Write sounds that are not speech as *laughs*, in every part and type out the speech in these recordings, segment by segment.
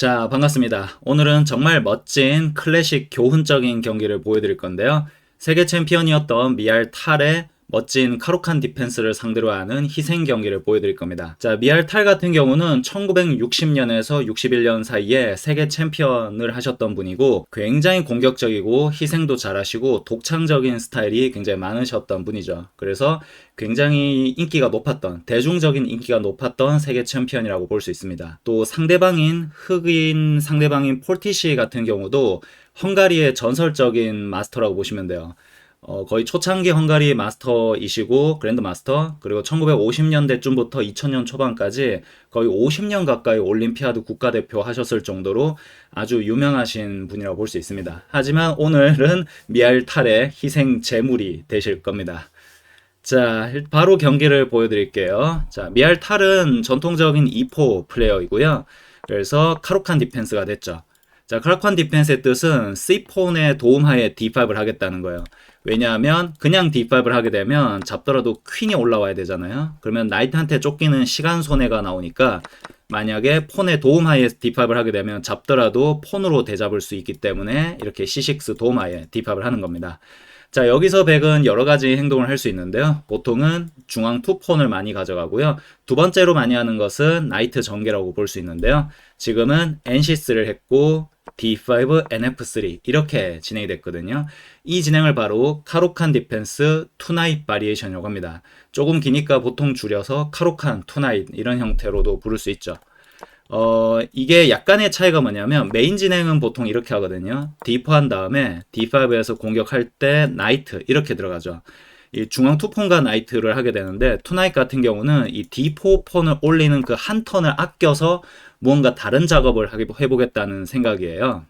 자, 반갑습니다. 오늘은 정말 멋진 클래식 교훈적인 경기를 보여드릴 건데요. 세계 챔피언이었던 미알 탈의 멋진 카로칸 디펜스를 상대로 하는 희생 경기를 보여드릴 겁니다. 자, 미알 탈 같은 경우는 1960년에서 61년 사이에 세계 챔피언을 하셨던 분이고 굉장히 공격적이고 희생도 잘하시고 독창적인 스타일이 굉장히 많으셨던 분이죠. 그래서 굉장히 인기가 높았던 대중적인 인기가 높았던 세계 챔피언이라고 볼 수 있습니다. 또 상대방인 흑인 상대방인 폴티시 같은 경우도 헝가리의 전설적인 마스터라고 보시면 돼요. 어, 거의 초창기 헝가리 마스터이시고 그랜드 마스터 그리고 1950년대쯤부터 2000년 초반까지 거의 50년 가까이 올림피아드 국가대표 하셨을 정도로 아주 유명하신 분이라고 볼 수 있습니다. 하지만 오늘은 미알탈의 희생 제물이 되실 겁니다. 자, 바로 경기를 보여드릴게요. 자, 미알탈은 전통적인 2포 플레이어이고요. 그래서 카로칸 디펜스가 됐죠. 자, 카로칸 디펜스의 뜻은 C4의 도움하에 D5를 하겠다는 거예요. 왜냐하면 그냥 D5를 하게 되면 잡더라도 퀸이 올라와야 되잖아요. 그러면 나이트한테 쫓기는 시간 손해가 나오니까 만약에 폰의 도움 하에 D5을 하게 되면 잡더라도 폰으로 대잡을 수 있기 때문에 이렇게 C6 도움 하에 D5을 하는 겁니다. 자, 여기서 백은 여러 가지 행동을 할 수 있는데요. 보통은 중앙 투폰을 많이 가져가고요. 두 번째로 많이 하는 것은 나이트 전개라고 볼 수 있는데요. 지금은 NC3를 했고 D5, NF3 이렇게 진행이 됐거든요. 이 진행을 바로 카로칸 디펜스 투나잇 바리에이션이라고 합니다. 조금 기니까 보통 줄여서 카로칸 투나잇 이런 형태로도 부를 수 있죠. 어, 이게 약간의 차이가 뭐냐면 메인 진행은 보통 이렇게 하거든요. D4 한 다음에 D5에서 공격할 때 나이트 이렇게 들어가죠. 이 중앙 투폰과 나이트를 하게 되는데 투나잇 같은 경우는 이 D4 폰을 올리는 그 한 턴을 아껴서 무언가 다른 작업을 해보겠다는 생각이에요.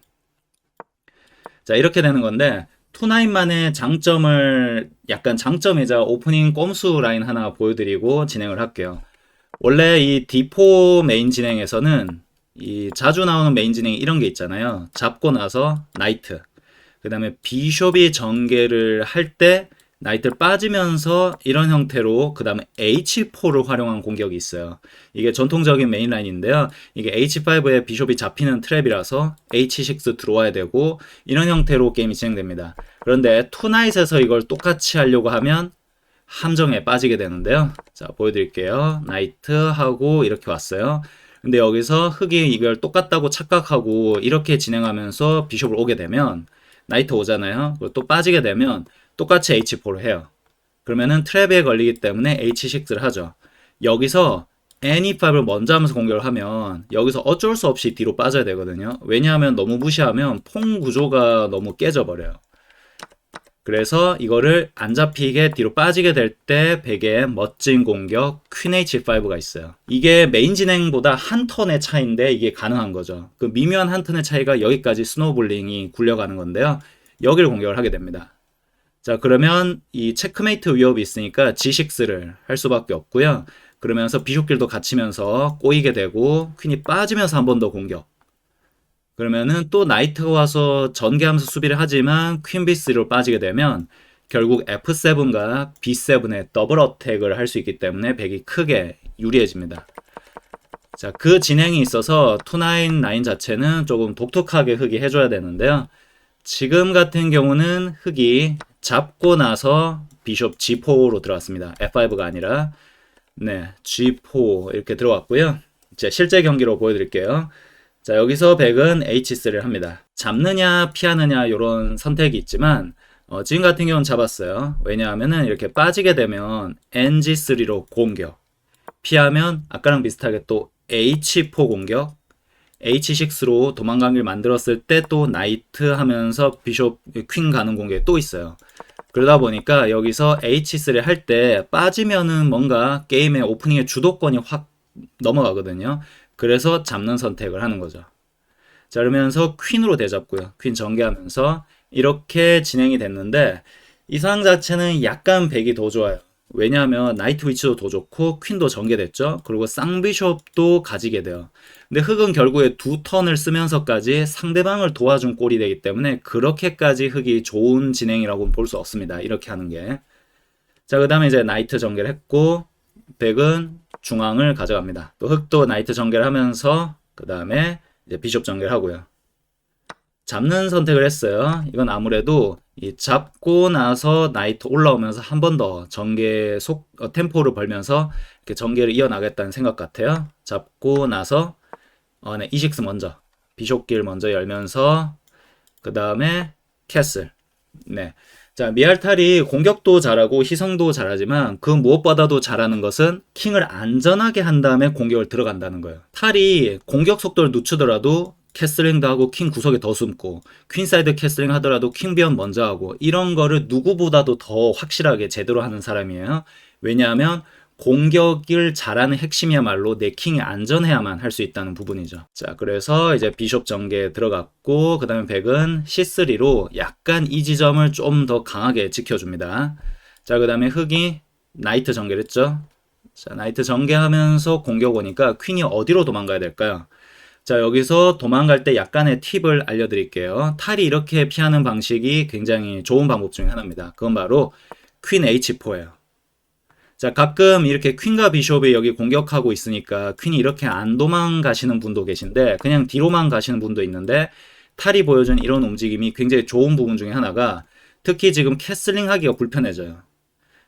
자 이렇게 되는 건데 투나잇만의 장점을 약간 장점이자 오프닝 꼼수 라인 하나 보여드리고 진행을 할게요. 원래 이 D4 메인 진행에서는 이 자주 나오는 메인 진행 이런 게 있잖아요. 잡고 나서 나이트. 그 다음에 비숍이 전개를 할 때 나이트를 빠지면서 이런 형태로 그 다음에 H4를 활용한 공격이 있어요. 이게 전통적인 메인 라인인데요. 이게 H5에 비숍이 잡히는 트랩이라서 H6 들어와야 되고 이런 형태로 게임이 진행됩니다. 그런데 투나잇에서 이걸 똑같이 하려고 하면 함정에 빠지게 되는데요. 자 보여드릴게요. 나이트 하고 이렇게 왔어요. 근데 여기서 흑이 이걸 똑같다고 착각하고 이렇게 진행하면서 비숍을 오게 되면 나이트 오잖아요. 또 빠지게 되면 똑같이 H4를 해요. 그러면은 트랩에 걸리기 때문에 H6를 하죠. 여기서 NE5를 먼저 하면서 공격을 하면 여기서 어쩔 수 없이 뒤로 빠져야 되거든요. 왜냐하면 너무 무시하면 퐁 구조가 너무 깨져버려요. 그래서 이거를 안 잡히게 뒤로 빠지게 될때 베개에 멋진 공격 퀸 H5가 있어요. 이게 메인 진행보다 한 턴의 차이인데 이게 가능한 거죠. 그 미묘한 한 턴의 차이가 여기까지 스노우볼링이 굴려가는 건데요. 여기를 공격을 하게 됩니다. 자, 그러면 이 체크메이트 위협이 있으니까 G6를 할 수밖에 없고요. 그러면서 비숍길도 갇히면서 꼬이게 되고 퀸이 빠지면서 한 번 더 공격. 그러면은 또 나이트가 와서 전개하면서 수비를 하지만 퀸 B3로 빠지게 되면 결국 F7과 B7의 더블 어택을 할 수 있기 때문에 백이 크게 유리해집니다. 자, 그 진행이 있어서 투나인 나인 자체는 조금 독특하게 흑이 해줘야 되는데요. 지금 같은 경우는 흑이 잡고 나서 비숍 G4로 들어왔습니다. F5가 아니라 네 G4 이렇게 들어왔고요. 이제 실제 경기로 보여드릴게요. 자 여기서 백은 H3를 합니다. 잡느냐 피하느냐 이런 선택이 있지만 어, 지금 같은 경우는 잡았어요. 왜냐하면 이렇게 빠지게 되면 NG3로 공격 피하면 아까랑 비슷하게 또 H4 공격 H6로 도망가기를 만들었을 때 또 나이트 하면서 비숍 퀸 가는 공격이 또 있어요. 그러다 보니까 여기서 H3를 할 때 빠지면은 뭔가 게임의 오프닝의 주도권이 확 넘어가거든요. 그래서 잡는 선택을 하는 거죠. 자, 그러면서 퀸으로 대잡고요. 퀸 전개하면서 이렇게 진행이 됐는데 이 상황 자체는 약간 백이 더 좋아요. 왜냐하면 나이트 위치도 더 좋고 퀸도 전개됐죠. 그리고 쌍비숍도 가지게 돼요. 근데 흑은 결국에 두 턴을 쓰면서까지 상대방을 도와준 꼴이 되기 때문에 그렇게까지 흑이 좋은 진행이라고 볼수 없습니다. 이렇게 하는 게. 자, 그 다음에 이제 나이트 전개를 했고 백은 중앙을 가져갑니다. 또 흑도 나이트 전개를 하면서 그 다음에 이제 비숍 전개를 하고요. 잡는 선택을 했어요. 이건 아무래도 이 잡고 나서 나이트 올라오면서 한 번 더 전개 속 어, 템포를 벌면서 이렇게 전개를 이어나겠다는 생각 같아요. 잡고 나서 어, 네, 이식스 먼저 비숍길 먼저 열면서 그 다음에 캐슬. 네. 자, 미알탈이 공격도 잘하고 희성도 잘하지만 그 무엇보다도 잘하는 것은 킹을 안전하게 한 다음에 공격을 들어간다는 거예요. 탈이 공격 속도를 늦추더라도 캐슬링도 하고 킹 구석에 더 숨고 퀸사이드 캐슬링 하더라도 킹 비언 먼저 하고 이런 거를 누구보다도 더 확실하게 제대로 하는 사람이에요. 왜냐하면 공격을 잘하는 핵심이야말로 내 킹이 안전해야만 할 수 있다는 부분이죠. 자, 그래서 이제 비숍 전개 들어갔고, 그 다음에 백은 C3로 약간 이 지점을 좀 더 강하게 지켜줍니다. 자, 그 다음에 흑이 나이트 전개를 했죠. 자, 나이트 전개하면서 공격 오니까 퀸이 어디로 도망가야 될까요? 자, 여기서 도망갈 때 약간의 팁을 알려드릴게요. 탈이 이렇게 피하는 방식이 굉장히 좋은 방법 중에 하나입니다. 그건 바로 퀸 H4예요. 자, 가끔 이렇게 퀸과 비숍이 여기 공격하고 있으니까 퀸이 이렇게 안 도망가시는 분도 계신데 그냥 뒤로만 가시는 분도 있는데 탈이 보여준 이런 움직임이 굉장히 좋은 부분 중에 하나가 특히 지금 캐슬링 하기가 불편해져요.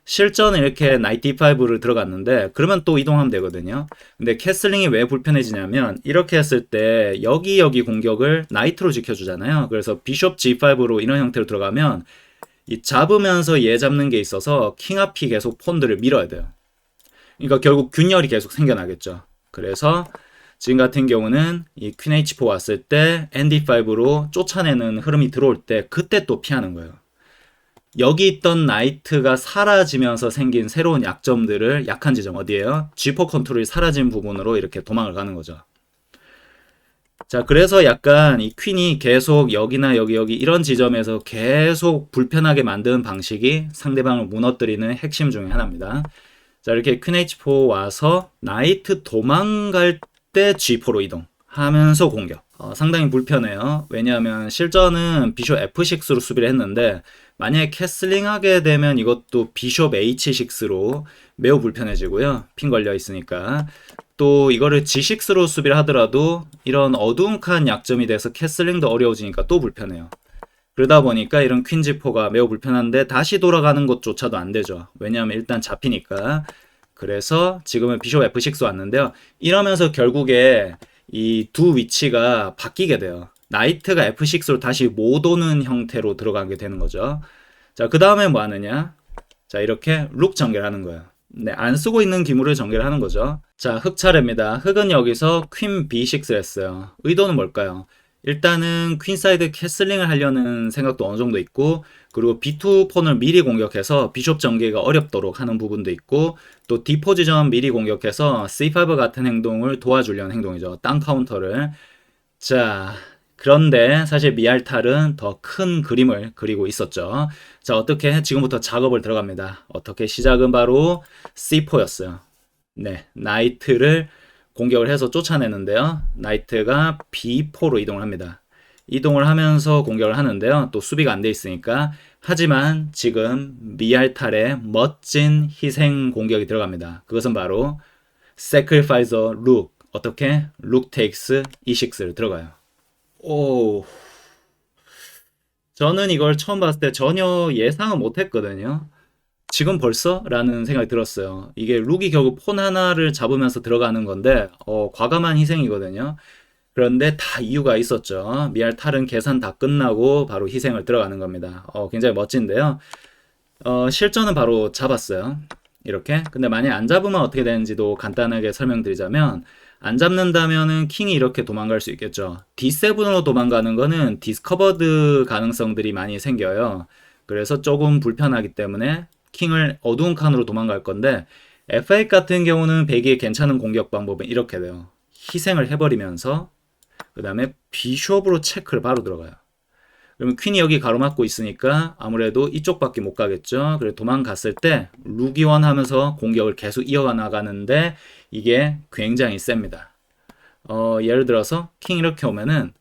실전은 이렇게 나이트 5를 들어갔는데 그러면 또 이동하면 되거든요. 근데 캐슬링이 왜 불편해지냐면 이렇게 했을 때 여기 여기 공격을 나이트로 지켜주잖아요. 그래서 비숍 G5로 이런 형태로 들어가면 이 잡으면서 얘 잡는 게 있어서 킹 앞이 계속 폰들을 밀어야 돼요. 그러니까 결국 균열이 계속 생겨나겠죠. 그래서 지금 같은 경우는 이 퀸 H4 왔을 때 ND5로 쫓아내는 흐름이 들어올 때 그때 또 피하는 거예요. 여기 있던 나이트가 사라지면서 생긴 새로운 약점들을 약한 지점 어디에요? G4 컨트롤이 사라진 부분으로 이렇게 도망을 가는 거죠. 자, 그래서 약간 이 퀸이 계속 여기나 여기 여기 이런 지점에서 계속 불편하게 만드는 방식이 상대방을 무너뜨리는 핵심 중에 하나입니다. 자, 이렇게 퀸 H4 와서 나이트 도망갈 때 G4로 이동 하면서 공격. 어, 상당히 불편해요. 왜냐하면 실전은 비숍 F6로 수비를 했는데 만약에 캐슬링 하게 되면 이것도 비숍 H6로 매우 불편해지고요. 핀 걸려 있으니까. 또 이거를 G6로 수비를 하더라도 이런 어두운 칸 약점이 돼서 캐슬링도 어려워지니까 또 불편해요. 그러다 보니까 이런 퀸지포가 매우 불편한데 다시 돌아가는 것조차도 안 되죠. 왜냐하면 일단 잡히니까. 그래서 지금은 비숍 F6 왔는데요. 이러면서 결국에 이 두 위치가 바뀌게 돼요. 나이트가 F6로 다시 못 오는 형태로 들어가게 되는 거죠. 자, 그 다음에 뭐 하느냐? 자, 이렇게 룩 전개를 하는 거예요. 네, 안 쓰고 있는 기물을 전개를 하는 거죠. 자, 흑 차례입니다. 흑은 여기서 퀸 B6를 했어요. 의도는 뭘까요? 일단은 퀸사이드 캐슬링을 하려는 생각도 어느 정도 있고 그리고 B2 폰을 미리 공격해서 비숍 전개가 어렵도록 하는 부분도 있고 또 D 포지션 미리 공격해서 C5 같은 행동을 도와주려는 행동이죠. 땅 카운터를 자 그런데 사실 미알탈은 더 큰 그림을 그리고 있었죠. 자, 어떻게 지금부터 작업을 들어갑니다. 어떻게 시작은 바로 C4였어요. 네, 나이트를 공격을 해서 쫓아내는데요. 나이트가 B4로 이동을 합니다. 이동을 하면서 공격을 하는데요. 또 수비가 안 돼 있으니까. 하지만 지금 미알탈의 멋진 희생 공격이 들어갑니다. 그것은 바로 Sacrifice Look. 어떻게? Look takes E6를 들어가요. 오. 저는 이걸 처음 봤을 때 전혀 예상을 못 했거든요. 지금 벌써? 라는 생각이 들었어요. 이게 룩이 결국 폰 하나를 잡으면서 들어가는 건데, 어, 과감한 희생이거든요. 그런데 다 이유가 있었죠. 미알 탈은 계산 다 끝나고 바로 희생을 들어가는 겁니다. 어, 굉장히 멋진데요. 어, 실전은 바로 잡았어요. 이렇게. 근데 만약 안 잡으면 어떻게 되는지도 간단하게 설명드리자면, 안 잡는다면은 킹이 이렇게 도망갈 수 있겠죠. D7으로 도망가는 거는 디스커버드 가능성들이 많이 생겨요. 그래서 조금 불편하기 때문에 킹을 어두운 칸으로 도망갈 건데 F8 같은 경우는 배기에 괜찮은 공격 방법은 이렇게 돼요. 희생을 해버리면서 그 다음에 비숍으로 체크를 바로 들어가요. 그러면 퀸이 여기 가로막고 있으니까 아무래도 이쪽밖에 못 가겠죠. 그래서 도망갔을 때 루기원 하면서 공격을 계속 이어가 나가는데 이게 굉장히 셉니다. 어, 예를 들어서 킹 이렇게 오면은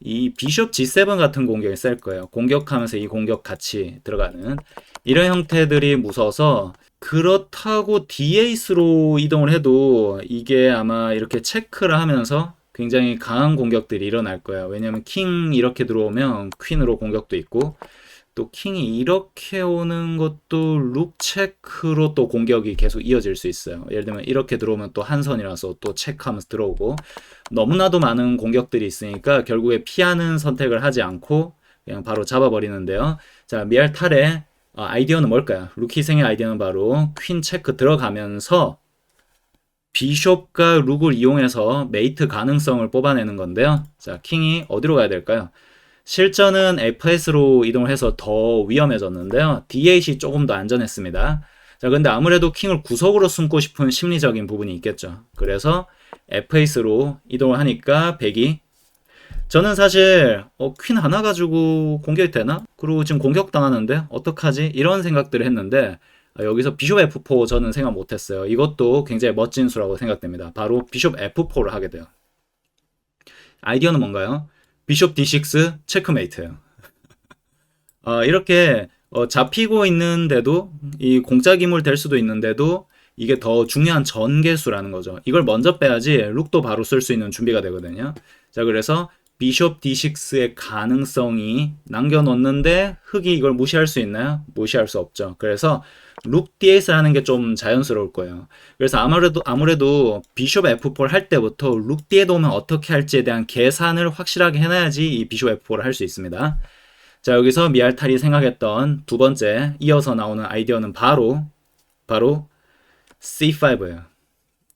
이 비숍 G7 같은 공격이 셀 거예요. 공격하면서 이 공격 같이 들어가는 이런 형태들이 무서워서 그렇다고 D8로 이동을 해도 이게 아마 이렇게 체크를 하면서 굉장히 강한 공격들이 일어날 거예요. 왜냐면 킹 이렇게 들어오면 퀸으로 공격도 있고 또 킹이 이렇게 오는 것도 룩 체크로 또 공격이 계속 이어질 수 있어요. 예를 들면 이렇게 들어오면 또 한 선이라서 또 체크하면서 들어오고 너무나도 많은 공격들이 있으니까 결국에 피하는 선택을 하지 않고 그냥 바로 잡아버리는데요. 자, 미알 탈의 어, 아이디어는 뭘까요? 루키생의 아이디어는 바로 퀸 체크 들어가면서 비숍과 룩을 이용해서 메이트 가능성을 뽑아내는 건데요. 자, 킹이 어디로 가야 될까요? 실전은 FS로 이동을 해서 더 위험해졌는데요. D8이 조금 더 안전했습니다. 자, 근데 아무래도 킹을 구석으로 숨고 싶은 심리적인 부분이 있겠죠. 그래서 F8로 이동을 하니까 백이 저는 사실 어, 퀸 하나 가지고 공격이 되나? 그리고 지금 공격당하는데 어떡하지? 이런 생각들을 했는데 아, 여기서 비숍 F4 저는 생각 못했어요. 이것도 굉장히 멋진 수라고 생각됩니다. 바로 비숍 F4를 하게 돼요. 아이디어는 뭔가요? 비숍 D6 체크메이트예요. 어, *laughs* 이렇게 어, 잡히고 있는데도 이 공짜 기물 될 수도 있는데도 이게 더 중요한 전개수라는 거죠. 이걸 먼저 빼야지 룩도 바로 쓸 수 있는 준비가 되거든요. 자, 그래서 비숍 D6의 가능성이 남겨놓는데 흑이 이걸 무시할 수 있나요? 무시할 수 없죠. 그래서 룩 D8을 하는 게 좀 자연스러울 거예요. 그래서 아무래도 아무래도 비숍 F4를 할 때부터 룩 D8 오면 어떻게 할지에 대한 계산을 확실하게 해놔야지 이 비숍 F4를 할 수 있습니다. 자 여기서 미알탈이 생각했던 두 번째 이어서 나오는 아이디어는 바로 바로 C5예요.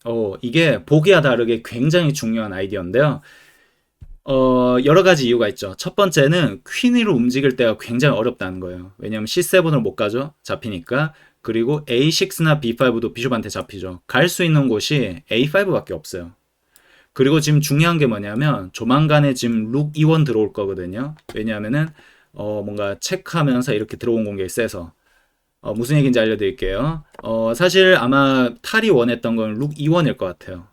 어, 이게 보기와 다르게 굉장히 중요한 아이디어인데요. 어, 여러 가지 이유가 있죠. 첫 번째는 퀸으로 움직일 때가 굉장히 어렵다는 거예요. 왜냐면 C7을 못 가죠. 잡히니까. 그리고 A6나 B5도 비숍한테 잡히죠. 갈 수 있는 곳이 A5밖에 없어요. 그리고 지금 중요한 게 뭐냐면 조만간에 지금 룩 E1 들어올 거거든요. 왜냐하면은 어, 뭔가 체크하면서 이렇게 들어온 공격이 세서 어, 무슨 얘기인지 알려드릴게요. 어, 사실 아마 탈이 원했던 건룩 E1일 것 같아요.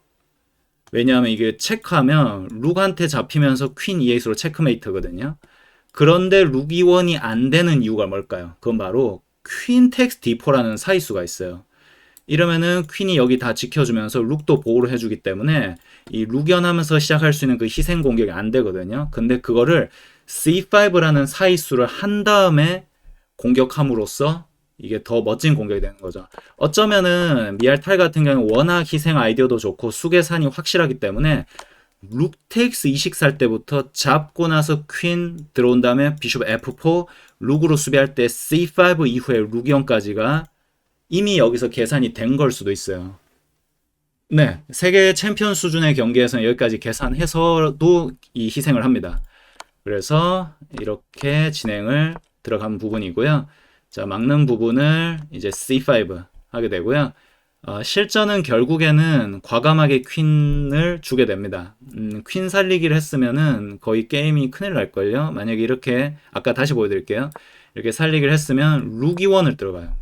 왜냐하면 이게 체크하면 룩한테 잡히면서 퀸 E8으로 체크메이트거든요. 그런데 룩 E1이 안 되는 이유가 뭘까요? 그건 바로 퀸 텍스 D4라는 사이수가 있어요. 이러면은 퀸이 여기 다 지켜주면서 룩도 보호를 해주기 때문에 이 룩연하면서 시작할 수 있는 그 희생 공격이 안 되거든요. 근데 그거를 C5라는 사이수를 한 다음에 공격함으로써 이게 더 멋진 공격이 되는 거죠. 어쩌면은 미알탈 같은 경우는 워낙 희생 아이디어도 좋고 수계산이 확실하기 때문에 룩테이크스 이식 살 때부터 잡고 나서 퀸 들어온 다음에 비숍 F4 룩으로 수비할 때 C5 이후에 룩ion까지가 이미 여기서 계산이 된 걸 수도 있어요. 네, 세계 챔피언 수준의 경기에서는 여기까지 계산해서도 이 희생을 합니다. 그래서 이렇게 진행을 들어간 부분이고요. 자, 막는 부분을 이제 C5 하게 되고요. 어, 실전은 결국에는 과감하게 퀸을 주게 됩니다. 음, 퀸 살리기를 했으면은 거의 게임이 큰일 날걸요. 만약에 이렇게, 아까 다시 보여드릴게요. 이렇게 살리기를 했으면 루기원을 들어가요.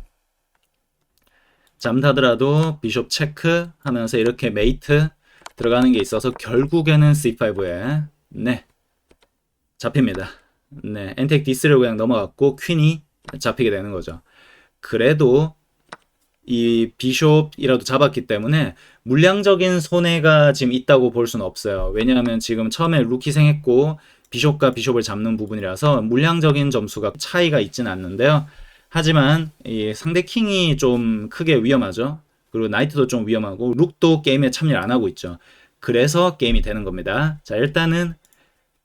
잠타더라도 비숍 체크 하면서 이렇게 메이트 들어가는 게 있어서 결국에는 C5에, 네, 잡힙니다. 네, 엔텍 디스를 그냥 넘어갔고 퀸이 잡히게 되는 거죠. 그래도 이 비숍이라도 잡았기 때문에 물량적인 손해가 지금 있다고 볼 수는 없어요. 왜냐하면 지금 처음에 루키생했고 비숍과 비숍을 잡는 부분이라서 물량적인 점수가 차이가 있지는 않는데요. 하지만 이 상대 킹이 좀 크게 위험하죠. 그리고 나이트도 좀 위험하고 룩도 게임에 참여를 안 하고 있죠. 그래서 게임이 되는 겁니다. 자 일단은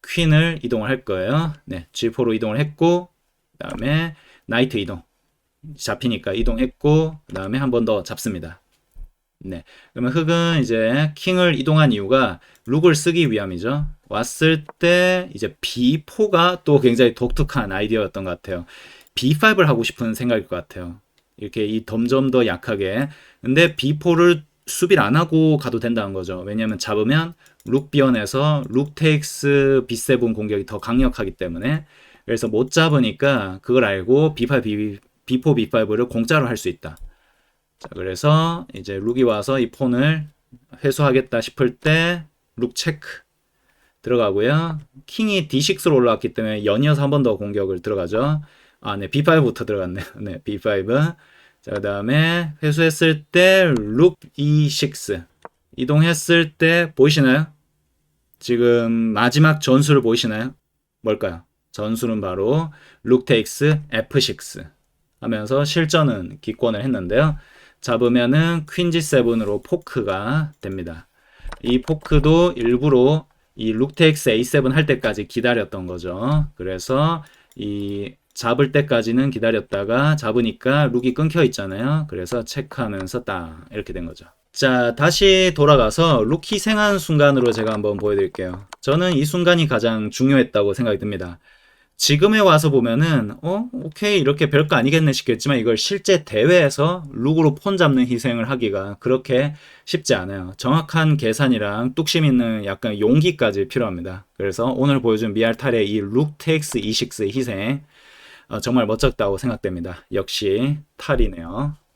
퀸을 이동을 할 거예요. 네, G4로 이동을 했고 그 다음에 나이트 이동 잡히니까 이동했고 그 다음에 한 번 더 잡습니다. 네, 그러면 흑은 이제 킹을 이동한 이유가 룩을 쓰기 위함이죠. 왔을 때 이제 B4가 또 굉장히 독특한 아이디어였던 것 같아요. B5를 하고 싶은 생각일 것 같아요. 이렇게 이 덤점 더 약하게. 근데 B4를 수비를 안 하고 가도 된다는 거죠. 왜냐하면 잡으면 룩 비언에서 룩 테이크스 B7 공격이 더 강력하기 때문에 그래서 못 잡으니까 그걸 알고 B5, B, B4, B5를 공짜로 할 수 있다. 자, 그래서 이제 룩이 와서 이 폰을 회수하겠다 싶을 때 룩 체크 들어가고요. 킹이 D6로 올라왔기 때문에 연이어서 한 번 더 공격을 들어가죠. 아, 네, B5부터 들어갔네요. *laughs* 네, B5. 자, 그 다음에 회수했을 때 룩 E6 이동했을 때 보이시나요? 지금 마지막 전술을 보이시나요? 뭘까요? 전술은 바로 룩테익스 F6 하면서 실전은 기권을 했는데요. 잡으면은 퀸지 세븐으로 포크가 됩니다. 이 포크도 일부러 이 룩테익스 A7 할 때까지 기다렸던 거죠. 그래서 이 잡을 때까지는 기다렸다가 잡으니까 룩이 끊겨 있잖아요. 그래서 체크하면서 딱 이렇게 된 거죠. 자, 다시 돌아가서 룩 희생한 순간으로 제가 한번 보여드릴게요. 저는 이 순간이 가장 중요했다고 생각이 듭니다. 지금에 와서 보면은 어 오케이 이렇게 별거 아니겠네 싶겠지만 이걸 실제 대회에서 룩으로 폰 잡는 희생을 하기가 그렇게 쉽지 않아요. 정확한 계산이랑 뚝심 있는 약간 용기까지 필요합니다. 그래서 오늘 보여준 미알탈의 이 룩 테이크스 E6 희생 어, 정말 멋졌다고 생각됩니다. 역시 탈이네요.